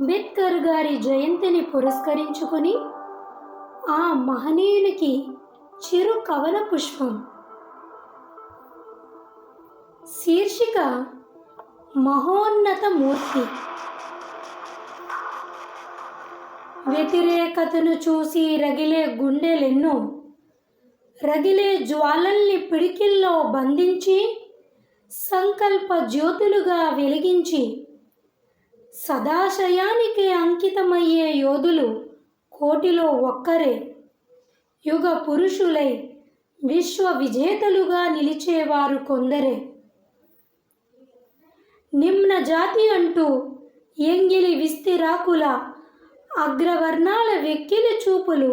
అంబేద్కర్ గారి జయంతిని పురస్కరించుకొని ఆ మహనీయునికి చిరు కవన పుష్పం. శీర్షిక మహోన్నత మూర్తి. వ్యతిరేకతను చూసి రగిలే గుండెలెన్నో రగిలే జ్వాలల్ని పిడికిల్లో బంధించి సంకల్ప జ్యోతులుగా వెలిగించి సదాశయానికి అంకితమయ్యే యోధులు కోటిలో ఒక్కరే. యుగ పురుషులై విశ్వ విజేతలుగా నిలిచేవారు కొందరే. నిమ్న జాతి అంటూ ఎంగిలి విస్తిరాకుల అగ్రవర్ణాల వెక్కిలి చూపులు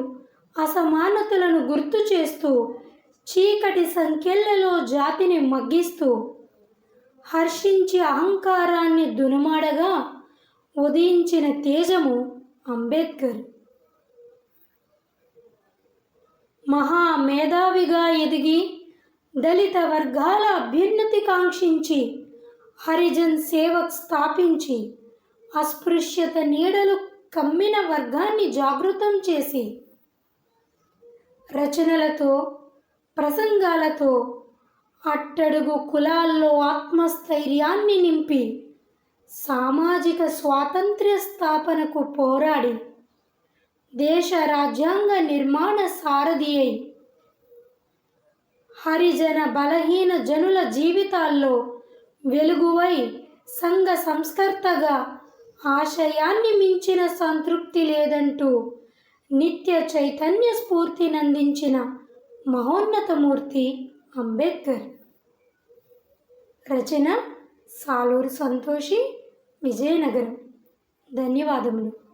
అసమానతలను గుర్తు చేస్తూ చీకటి సంఖ్యలలో జాతిని మగ్గిస్తూ హర్షించి అహంకారాన్ని దునుమాడగా ఉదయించిన తేజము అంబేద్కర్. మహా మేధావిగా ఎదిగి దళిత వర్గాల అభ్యున్నతి కాంక్షించి హరిజన్ సేవక్ స్థాపించి అస్పృశ్యత నీడలు కమ్మిన వర్గాన్ని జాగృతం చేసి రచనలతో ప్రసంగాలతో అట్టడుగు కులాల్లో ఆత్మస్థైర్యాన్ని నింపి సామాజిక స్వాతంత్ర్య స్థాపనకు పోరాడి దేశ రాజ్యాంగ నిర్మాణ సారథి అయి హరిజన బలహీన జనుల జీవితాల్లో వెలుగువై సంఘ సంస్కర్తగా ఆశయాన్ని మించిన సంతృప్తి లేదంటూ నిత్య చైతన్య స్ఫూర్తినందించిన మహోన్నతమూర్తి అంబేద్కర్. రచన సాలూరు సంతోషి విజయనగరం. ధన్యవాదములు.